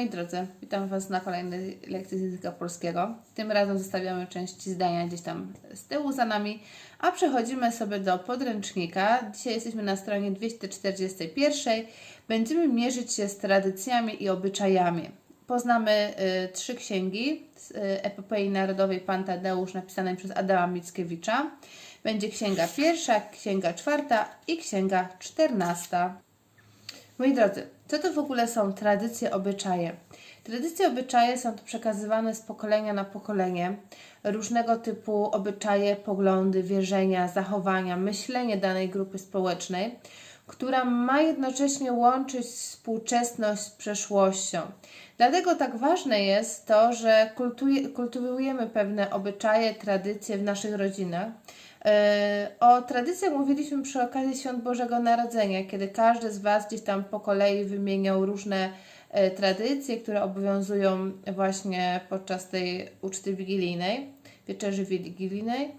Moi drodzy, witam Was na kolejnej lekcji z języka polskiego. Tym razem zostawiamy części zdania gdzieś tam z tyłu za nami, a przechodzimy sobie do podręcznika. Dzisiaj jesteśmy na stronie 241. Będziemy mierzyć się z tradycjami i obyczajami. Poznamy y, trzy księgi z y, epopei narodowej Pan Tadeusz napisanej przez Adama Mickiewicza. Będzie księga pierwsza, księga czwarta i księga czternasta. Moi drodzy, co to w ogóle są tradycje, obyczaje? Tradycje, obyczaje są to przekazywane z pokolenia na pokolenie. Różnego typu obyczaje, poglądy, wierzenia, zachowania, myślenie danej grupy społecznej, która ma jednocześnie łączyć współczesność z przeszłością. Dlatego tak ważne jest to, że kultuje, kultywujemy pewne obyczaje, tradycje w naszych rodzinach. E, O tradycjach mówiliśmy przy okazji Świąt Bożego Narodzenia, kiedy każdy z Was gdzieś tam po kolei wymieniał różne e, tradycje, które obowiązują właśnie podczas tej uczty wigilijnej, wieczerzy wigilijnej.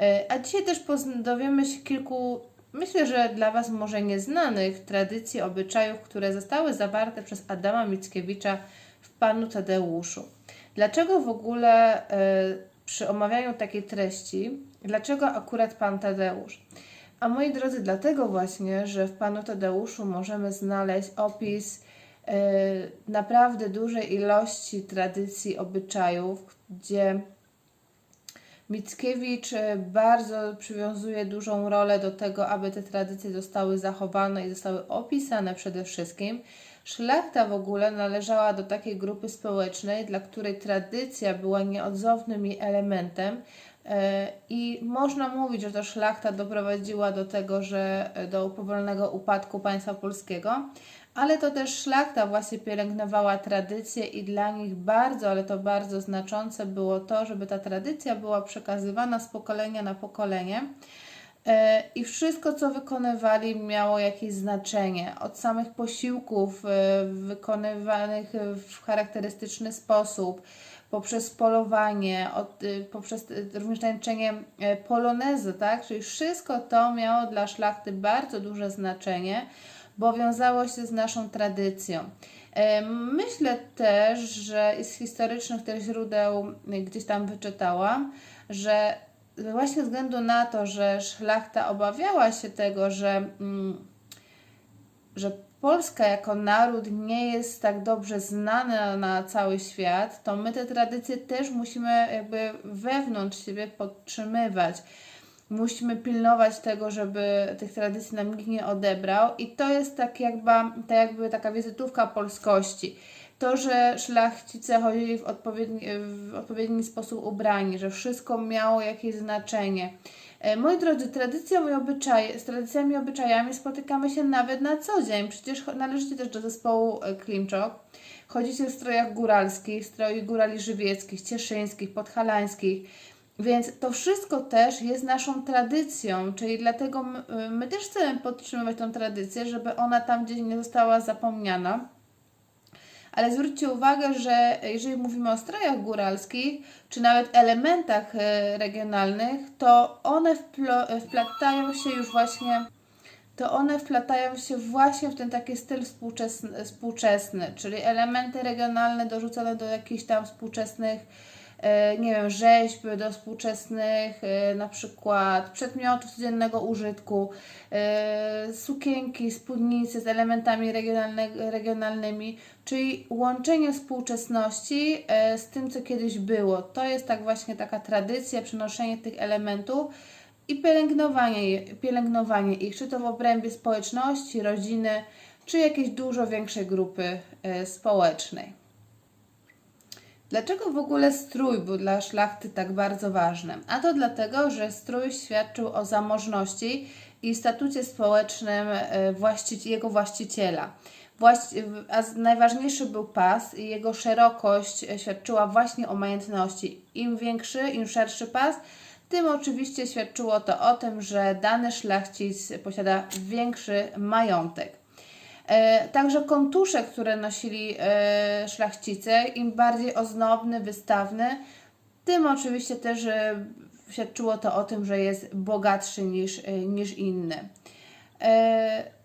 E, A dzisiaj też dowiemy się kilku, myślę, że dla Was może nieznanych tradycji, obyczajów, które zostały zawarte przez Adama Mickiewicza w Panu Tadeuszu. Dlaczego w ogóle przy omawianiu takiej treści, dlaczego akurat Pan Tadeusz? A moi drodzy, dlatego właśnie, że w Panu Tadeuszu możemy znaleźć opis e, naprawdę dużej ilości tradycji, obyczajów, gdzie Mickiewicz e, bardzo przywiązuje dużą rolę do tego, aby te tradycje zostały zachowane i zostały opisane przede wszystkim. Szlachta w ogóle należała do takiej grupy społecznej, dla której tradycja była nieodzownym jej elementem. E, I można mówić, że to szlachta doprowadziła do tego, że e, do powolnego upadku państwa polskiego, ale to też szlachta właśnie pielęgnowała tradycje i dla nich bardzo, ale to bardzo znaczące było to, żeby ta tradycja była przekazywana z pokolenia na pokolenie. E, I wszystko, co wykonywali, miało jakieś znaczenie. Od samych posiłków wykonywanych w charakterystyczny sposób, poprzez polowanie, od, y, poprzez y, również tańczenie e, polonezy, tak? Czyli wszystko to miało dla szlachty bardzo duże znaczenie, bo wiązało się z naszą tradycją. E, Myślę też, że z historycznych źródeł gdzieś tam wyczytałam, że właśnie ze względu na to, że szlachta obawiała się tego, że, mm, że Polska jako naród nie jest tak dobrze znana na cały świat, to my te tradycje też musimy jakby wewnątrz siebie podtrzymywać. Musimy pilnować tego, żeby tych tradycji nam nikt nie odebrał i to jest tak jakby, tak jakby taka wizytówka polskości. To, że szlachcice chodzili w odpowiedni, w odpowiedni sposób ubrani, że wszystko miało jakieś znaczenie. E, Moi drodzy, tradycją i obyczaje, z tradycjami i obyczajami spotykamy się nawet na co dzień. Przecież należycie też do zespołu e, Klimczok. Chodzicie w strojach góralskich, stroi górali żywieckich, cieszyńskich, podhalańskich. Więc to wszystko też jest naszą tradycją, czyli dlatego my, my też chcemy podtrzymywać tą tradycję, żeby ona tam gdzieś nie została zapomniana. Ale zwróćcie uwagę, że jeżeli mówimy o strojach góralskich, czy nawet elementach e, regionalnych, to one wplo- wplatają się już właśnie, to one wplatają się właśnie w ten taki styl współczesny, współczesny czyli elementy regionalne dorzucone do jakichś tam współczesnych, e, nie wiem, rzeźb, do współczesnych e, na przykład przedmiotów codziennego użytku, e, sukienki, spódnice z elementami regionalne, regionalnymi, czyli łączenie współczesności e, z tym, co kiedyś było. To jest tak właśnie taka tradycja, przenoszenie tych elementów i pielęgnowanie, pielęgnowanie ich, czy to w obrębie społeczności, rodziny, czy jakiejś dużo większej grupy e, społecznej. Dlaczego w ogóle strój był dla szlachty tak bardzo ważny? A to dlatego, że strój świadczył o zamożności i statucie społecznym e, jego właściciela. Właści- a najważniejszy był pas i jego szerokość e, świadczyła właśnie o majętności. Im większy, im szerszy pas, tym oczywiście świadczyło to o tym, że dany szlachcic posiada większy majątek. E, Także kontusze, które nosili e, szlachcice, im bardziej ozdobny, wystawny, tym oczywiście też e, świadczyło to o tym, że jest bogatszy niż, e, niż inny. E,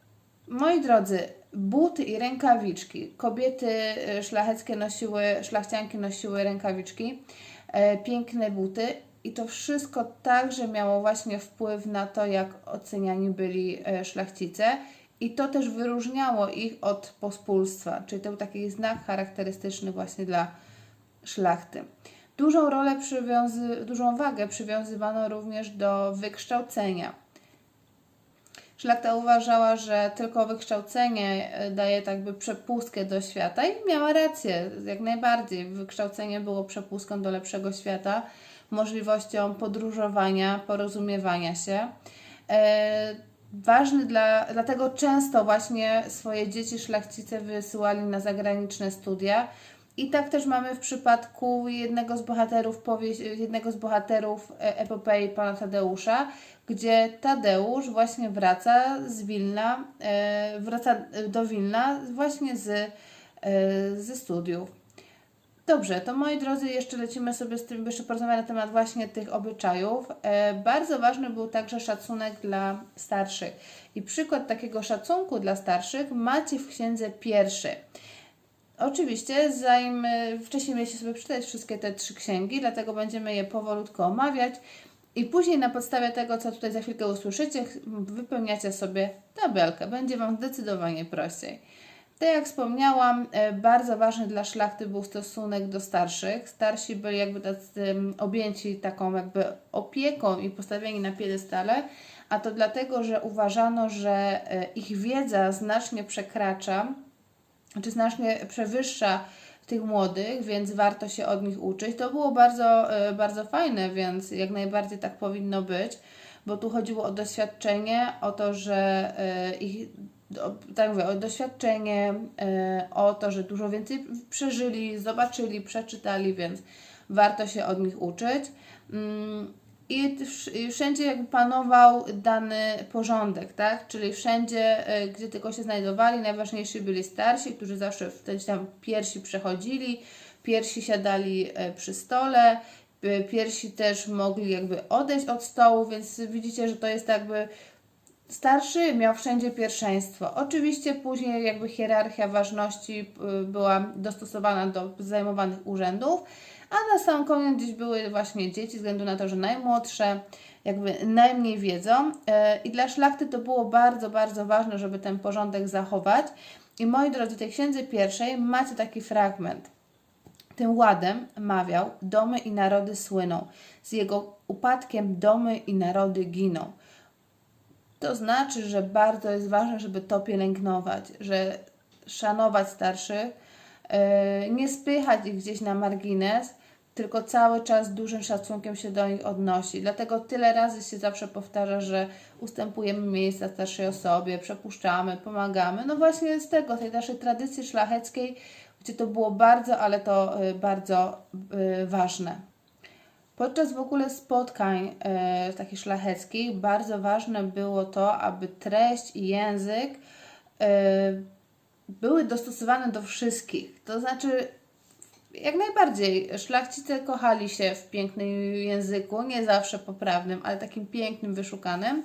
Moi drodzy, buty i rękawiczki. Kobiety e, szlacheckie nosiły, szlachcianki nosiły rękawiczki, e, piękne buty i to wszystko także miało właśnie wpływ na to, jak oceniani byli e, szlachcice i to też wyróżniało ich od pospólstwa, czyli to był taki znak charakterystyczny właśnie dla szlachty. Dużą rolę przywiązy, dużą wagę przywiązywano również do wykształcenia. Szlachta uważała, że tylko wykształcenie e, daje tak by przepustkę do świata i miała rację, jak najbardziej. Wykształcenie było przepustką do lepszego świata, możliwością podróżowania, porozumiewania się. Ważny dla, dlatego często właśnie swoje dzieci szlachcice wysyłali na zagraniczne studia. I tak też mamy w przypadku jednego z bohaterów, powieść, jednego z bohaterów e, epopei pana Tadeusza, gdzie Tadeusz właśnie wraca z Wilna, e, wraca do Wilna właśnie z, e, ze studiów. Dobrze, to moi drodzy, jeszcze lecimy sobie z tym, jeszcze porozmawiamy na temat właśnie tych obyczajów. E, bardzo ważny był także szacunek dla starszych. I przykład takiego szacunku dla starszych macie w księdze pierwszy. Oczywiście, zanim wcześniej mieliście sobie przeczytać wszystkie te trzy księgi, dlatego będziemy je powolutku omawiać. I później na podstawie tego, co tutaj za chwilkę usłyszycie, wypełniacie sobie tabelkę. Będzie Wam zdecydowanie prościej. Tak jak wspomniałam, e, bardzo ważny dla szlachty był stosunek do starszych. Starsi byli jakby tacy objęci taką jakby opieką i postawieni na piedestale, a to dlatego, że uważano, że e, ich wiedza znacznie przekracza, czy znacznie przewyższa tych młodych, więc warto się od nich uczyć. To było bardzo, e, bardzo fajne, więc jak najbardziej tak powinno być, bo tu chodziło o doświadczenie, o to, że ich, tak mówię, o doświadczenie, e, o to, że dużo więcej przeżyli, zobaczyli, przeczytali, więc warto się od nich uczyć. Mm, i wsz- i wszędzie jakby panował dany porządek, tak? Czyli wszędzie, e, gdzie tylko się znajdowali, najważniejsi byli starsi, którzy zawsze wtedy tam pierwsi przechodzili, pierwsi siadali e, przy stole, pierwsi też mogli jakby odejść od stołu, więc widzicie, że to jest jakby starszy miał wszędzie pierwszeństwo. Oczywiście później jakby hierarchia ważności y, była dostosowana do zajmowanych urzędów, a na sam koniec gdzieś były właśnie dzieci, ze względu na to, że najmłodsze jakby najmniej wiedzą E, i dla szlachty to było bardzo, bardzo ważne, żeby ten porządek zachować. I moi drodzy, tej księdze pierwszej macie taki fragment. Tym ładem mawiał, domy i narody słyną, z jego upadkiem domy i narody giną. To znaczy, że bardzo jest ważne, żeby to pielęgnować, że szanować starszych, yy, nie spychać ich gdzieś na margines, tylko cały czas dużym szacunkiem się do nich odnosi. Dlatego tyle razy się zawsze powtarza, że ustępujemy miejsca starszej osobie, przepuszczamy, pomagamy. No właśnie z tego, tej naszej tradycji szlacheckiej, gdzie to było bardzo, ale to yy, bardzo yy, ważne. Podczas w ogóle spotkań e, takich szlacheckich bardzo ważne było to, aby treść i język e, były dostosowane do wszystkich. To znaczy, jak najbardziej, szlachcice kochali się w pięknym języku, nie zawsze poprawnym, ale takim pięknym, wyszukanym.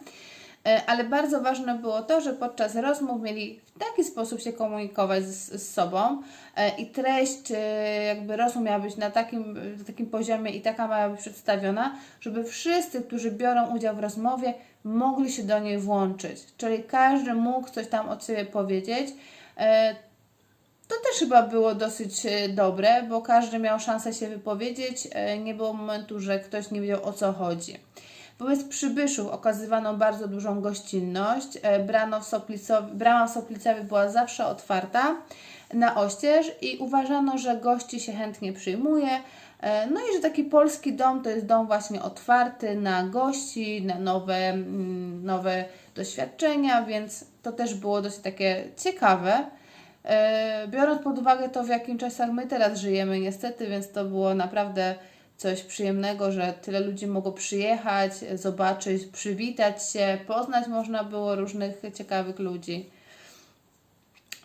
E, Ale bardzo ważne było to, że podczas rozmów mieli w taki sposób się komunikować z, z sobą e, i treść e, jakby rozmów miała być na takim, takim poziomie i taka miała być przedstawiona, żeby wszyscy, którzy biorą udział w rozmowie, mogli się do niej włączyć. Czyli każdy mógł coś tam od siebie powiedzieć. To też chyba było dosyć dobre, bo każdy miał szansę się wypowiedzieć. Nie było momentu, że ktoś nie wiedział o co chodzi. Wobec przybyszów okazywano bardzo dużą gościnność. E, Brano w Soplicowi, brama w Soplicowi była zawsze otwarta na oścież i uważano, że gości się chętnie przyjmuje. E, No i że taki polski dom to jest dom właśnie otwarty na gości, na nowe, mm, nowe doświadczenia, więc to też było dosyć takie ciekawe. E, Biorąc pod uwagę to, w jakim czasach my teraz żyjemy, niestety, więc to było naprawdę coś przyjemnego, że tyle ludzi mogło przyjechać, zobaczyć, przywitać się, poznać można było różnych ciekawych ludzi.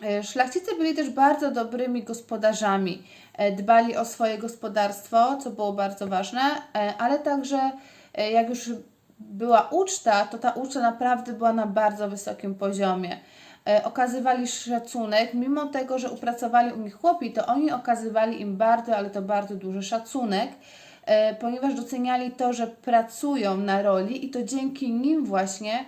E, Szlachcice byli też bardzo dobrymi gospodarzami. E, Dbali o swoje gospodarstwo, co było bardzo ważne, e, ale także jak już była uczta, to ta uczta naprawdę była na bardzo wysokim poziomie. okazywali szacunek, mimo tego, że upracowali u nich chłopi, to oni okazywali im bardzo, ale to bardzo duży szacunek, ponieważ doceniali to, że pracują na roli i to dzięki nim właśnie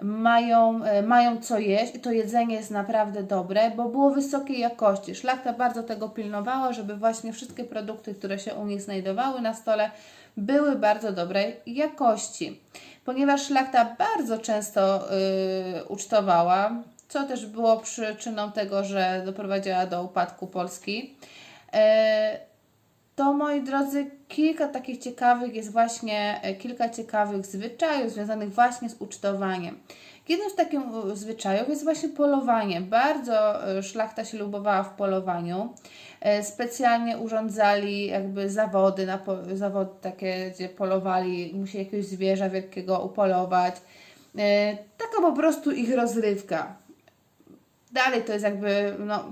mają, e, mają co jeść i to jedzenie jest naprawdę dobre, bo było wysokiej jakości. Szlachta bardzo tego pilnowała, żeby właśnie wszystkie produkty, które się u nich znajdowały na stole, były bardzo dobrej jakości. Ponieważ szlachta bardzo często y, ucztowała, co też było przyczyną tego, że doprowadziła do upadku Polski. To moi drodzy, kilka takich ciekawych jest właśnie, e, kilka ciekawych zwyczajów związanych właśnie z ucztowaniem. Jednym z takich e, zwyczajów jest właśnie polowanie. Bardzo e, szlachta się lubowała w polowaniu. Specjalnie urządzali jakby zawody, na po, zawody takie, gdzie polowali, musieli jakiegoś zwierza wielkiego upolować. Taka po prostu ich rozrywka. Dalej to jest jakby, no,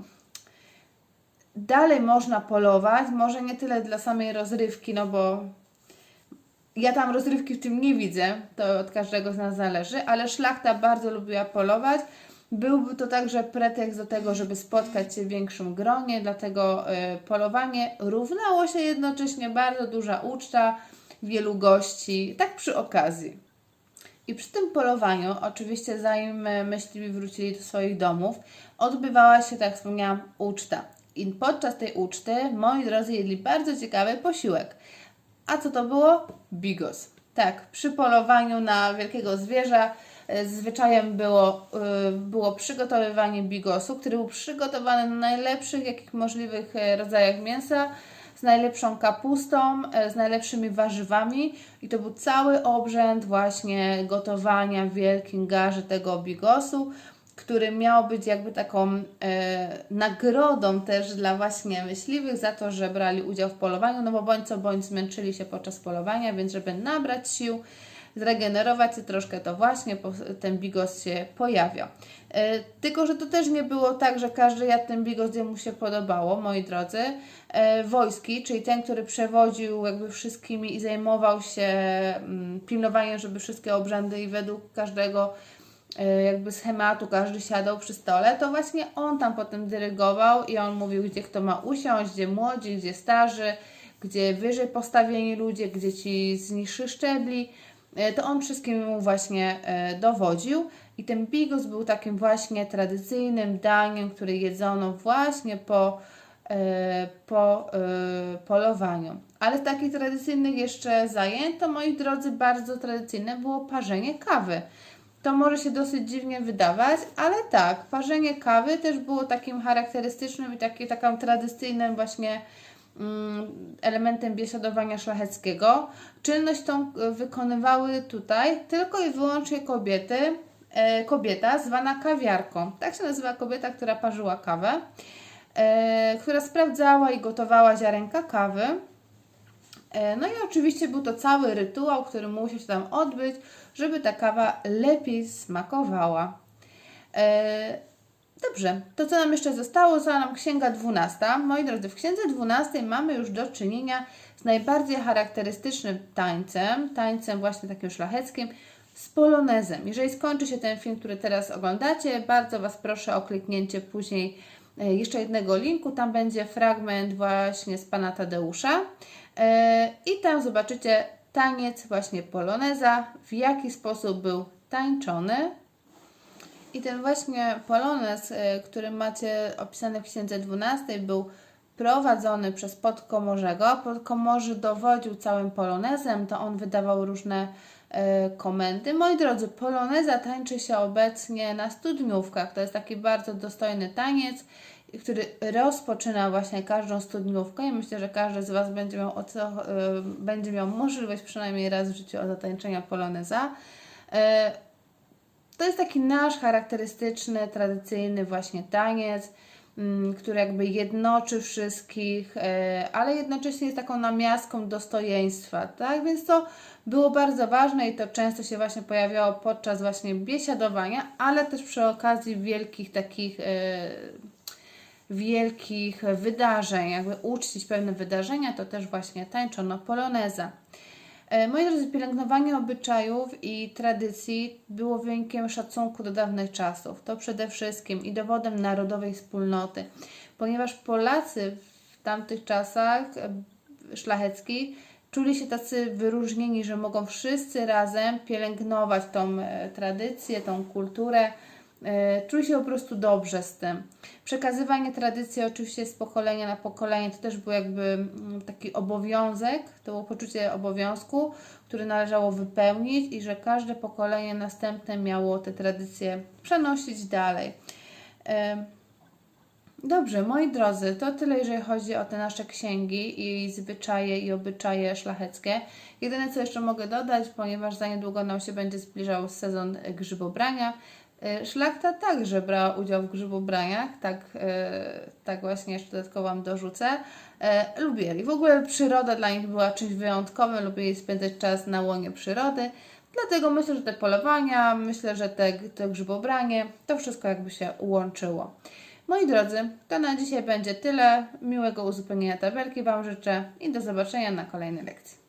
dalej można polować, może nie tyle dla samej rozrywki, no bo ja tam rozrywki w tym nie widzę, to od każdego z nas zależy, ale szlachta bardzo lubiła polować. Byłby to także pretekst do tego, żeby spotkać się w większym gronie, dlatego y, polowanie równało się jednocześnie bardzo duża uczta, wielu gości, tak przy okazji. I przy tym polowaniu, oczywiście zanim e, myśliwi wrócili do swoich domów, odbywała się, tak wspomniałam, uczta. I podczas tej uczty, moi drodzy, jedli bardzo ciekawy posiłek. A co to było? Bigos. Tak, przy polowaniu na wielkiego zwierza e, zwyczajem było, y, było przygotowywanie bigosu, który był przygotowany na najlepszych, jakich możliwych e, rodzajach mięsa, z najlepszą kapustą, e, z najlepszymi warzywami i to był cały obrzęd właśnie gotowania w wielkim garze tego bigosu, który miał być jakby taką e, nagrodą też dla właśnie myśliwych za to, że brali udział w polowaniu, no bo bądź co bądź zmęczyli się podczas polowania, więc żeby nabrać sił, zregenerować się troszkę, to właśnie ten bigos się pojawiał. E, tylko, że to też nie było tak, że każdy jadł ten bigos, gdzie mu się podobało, moi drodzy. E, wojski, czyli ten, który przewodził jakby wszystkimi i zajmował się mm, pilnowaniem, żeby wszystkie obrzędy i według każdego jakby schematu każdy siadał przy stole, to właśnie on tam potem dyrygował i on mówił, gdzie kto ma usiąść, gdzie młodzi, gdzie starzy, gdzie wyżej postawieni ludzie, gdzie ci z niższych szczebli. E, To on wszystkim mu właśnie e, dowodził i ten bigos był takim właśnie tradycyjnym daniem, które jedzono właśnie po, e, po e, polowaniu. Ale takich tradycyjnych jeszcze zajęć, to moi drodzy, bardzo tradycyjne było parzenie kawy. To może się dosyć dziwnie wydawać, ale tak, parzenie kawy też było takim charakterystycznym i taki, takim tradycyjnym właśnie mm, elementem biesiadowania szlacheckiego. Czynność tą e, wykonywały tutaj tylko i wyłącznie kobiety, e, kobieta zwana kawiarką. Tak się nazywa kobieta, która parzyła kawę, e, która sprawdzała i gotowała ziarenka kawy. E, No i oczywiście był to cały rytuał, który musiał się tam odbyć, żeby ta kawa lepiej smakowała. E, Dobrze, to co nam jeszcze zostało? Została nam Księga 12. Moi drodzy, w Księdze 12 mamy już do czynienia z najbardziej charakterystycznym tańcem, tańcem właśnie takim szlacheckim, z polonezem. Jeżeli skończy się ten film, który teraz oglądacie, bardzo Was proszę o kliknięcie później e, jeszcze jednego linku. Tam będzie fragment właśnie z Pana Tadeusza. E, I tam zobaczycie taniec właśnie poloneza, w jaki sposób był tańczony. I ten właśnie polonez, e, który macie opisany w Księdze 12, był prowadzony przez podkomorzego. Podkomorzy dowodził całym polonezem, to on wydawał różne e, komendy. Moi drodzy, poloneza tańczy się obecnie na studniówkach. To jest taki bardzo dostojny taniec, który rozpoczyna właśnie każdą studniówkę i myślę, że każdy z Was będzie miał, o co, e, będzie miał możliwość przynajmniej raz w życiu o zatańczenia poloneza. E, to jest taki nasz charakterystyczny, tradycyjny właśnie taniec, mm, który jakby jednoczy wszystkich, e, ale jednocześnie jest taką namiastką dostojeństwa, tak? Więc to było bardzo ważne i to często się właśnie pojawiało podczas właśnie biesiadowania, ale też przy okazji wielkich takich wielkich wydarzeń, jakby uczcić pewne wydarzenia, to też właśnie tańczono poloneza. E, Moi drodzy, pielęgnowanie obyczajów i tradycji było wynikiem szacunku do dawnych czasów. To przede wszystkim i dowodem narodowej wspólnoty, ponieważ Polacy w tamtych czasach e, szlacheckich czuli się tacy wyróżnieni, że mogą wszyscy razem pielęgnować tą e, tradycję, tą kulturę. E, Czuli się po prostu dobrze z tym. Przekazywanie tradycji oczywiście z pokolenia na pokolenie to też był jakby mm, taki obowiązek, to było poczucie obowiązku, który należało wypełnić i że każde pokolenie następne miało te tradycje przenosić dalej. E, Dobrze, moi drodzy, to tyle, jeżeli chodzi o te nasze księgi i zwyczaje i obyczaje szlacheckie. Jedyne, co jeszcze mogę dodać, ponieważ za niedługo nam się będzie zbliżał sezon grzybobrania, szlachta także brała udział w grzybobraniach, tak, e, tak właśnie jeszcze dodatkowo Wam dorzucę. E, Lubieli. W ogóle przyroda dla nich była czymś wyjątkowym, lubili spędzać czas na łonie przyrody. Dlatego myślę, że te polowania, myślę, że te, to grzybobranie, to wszystko jakby się łączyło. Moi drodzy, to na dzisiaj będzie tyle. Miłego uzupełnienia tabelki Wam życzę i do zobaczenia na kolejnej lekcji.